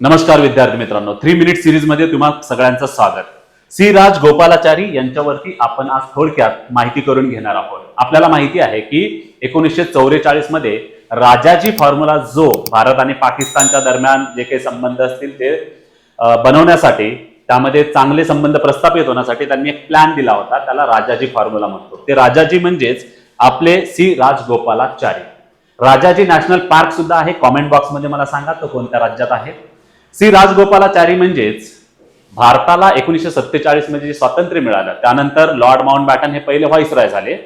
नमस्कार विद्यार्थी मित्रांनो थ्री मिनिट सिरीजमध्ये तुम्हा सगळ्यांचं स्वागत. सी राज गोपालाचारी यांच्यावरती आपण आज थोडक्यात माहिती करून घेणार आहोत. आपल्याला माहिती आहे की एकोणीसशे चौवेचाळीसमध्ये राजाजी फॉर्म्युला जो भारत आणि पाकिस्तानच्या दरम्यान जे काही संबंध असतील ते बनवण्यासाठी त्यामध्ये चांगले संबंध प्रस्थापित होण्यासाठी त्यांनी एक प्लॅन दिला होता त्याला राजाजी फॉर्म्युला म्हणतो. ते राजाजी म्हणजेच आपले C Rajagopalachari Rajaji national park सुद्धा आहे कॉमेंट बॉक्समध्ये मला सांगा तो कोणत्या राज्यात आहे? सी राजगोपालाचारी म्हणजेच भारताला एकोणीसशे सत्तेचाळीसमध्ये जे स्वातंत्र्य मिळालं त्यानंतर लॉर्ड माउंट बॅटन हे पहिले व्हाईसरॉय झाले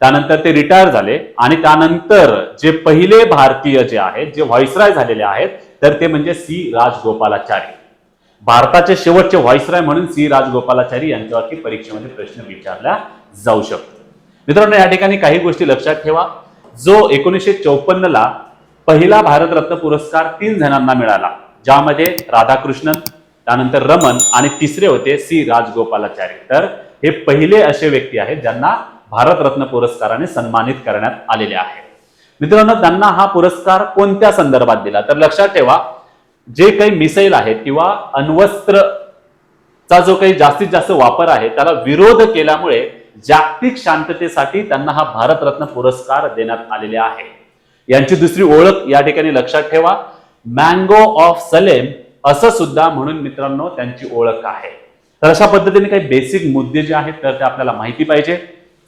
त्यानंतर ते रिटायर झाले आणि त्यानंतर जे पहिले भारतीय जे आहेत जे व्हाईसरॉय झालेले आहेत तर ते म्हणजे सी राजगोपालाचारी. भारताचे शेवटचे व्हाईसरॉय म्हणून सी राजगोपालाचारी यांच्यावरती परीक्षेमध्ये प्रश्न विचारला जाऊ शकतो. मित्रांनो या ठिकाणी काही गोष्टी लक्षात ठेवा. जो एकोणीसशे चौपन्न ला पहिला भारतरत्न पुरस्कार तीन जणांना मिळाला. ज्यामध्ये राधाकृष्णन त्यानंतर रमन आणि तिसरे होते सी राजगोपालाचारी तर हे पहिले असे व्यक्ती आहेत ज्यांना भारतरत्न पुरस्काराने सन्मानित करण्यात आलेले आहे. मित्रांनो त्यांना हा पुरस्कार कोणत्या संदर्भात दिला? तर लक्षात ठेवा जे काही मिसाईल आहेत किंवा अण्वस्त्र चा जो काही जास्तीत जास्त वापर आहे त्याला विरोध केल्यामुळे जागतिक शांततेसाठी त्यांना हा भारतरत्न पुरस्कार देण्यात आलेले आहे. यांची दुसरी ओळख या ठिकाणी लक्षात ठेवा. मँगो ऑफ सलेम असं सुद्धा म्हणून मित्रांनो त्यांची ओळख आहे. तर अशा पद्धतीने काही बेसिक मुद्दे जे आहेत तर ते आपल्याला माहिती पाहिजे.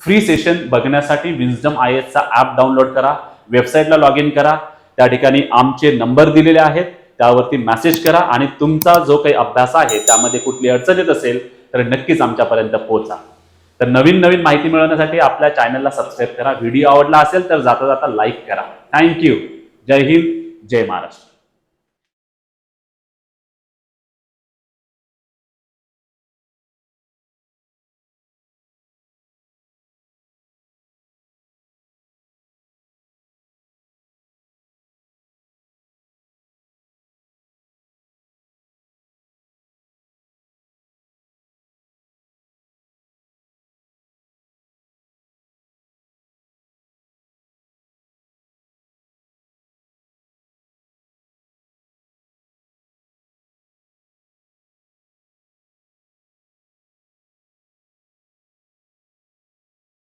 फ्री सेशन बघण्यासाठी विजडम आय एसचा ऍप डाउनलोड करा वेबसाईटला लॉग इन करा. त्या ठिकाणी आमचे नंबर दिलेले आहेत त्यावरती मेसेज करा आणि तुमचा जो काही अभ्यास आहे त्यामध्ये कुठली अडचण येत असेल तर नक्कीच आमच्यापर्यंत पोहोचा. तर नवीन नवीन माहिती मिळवण्यासाठी आपल्या चॅनलला सबस्क्राईब करा. व्हिडिओ आवडला असेल तर जाता जाता लाईक करा. थँक्यू जय हिंद जय महाराष्ट्र.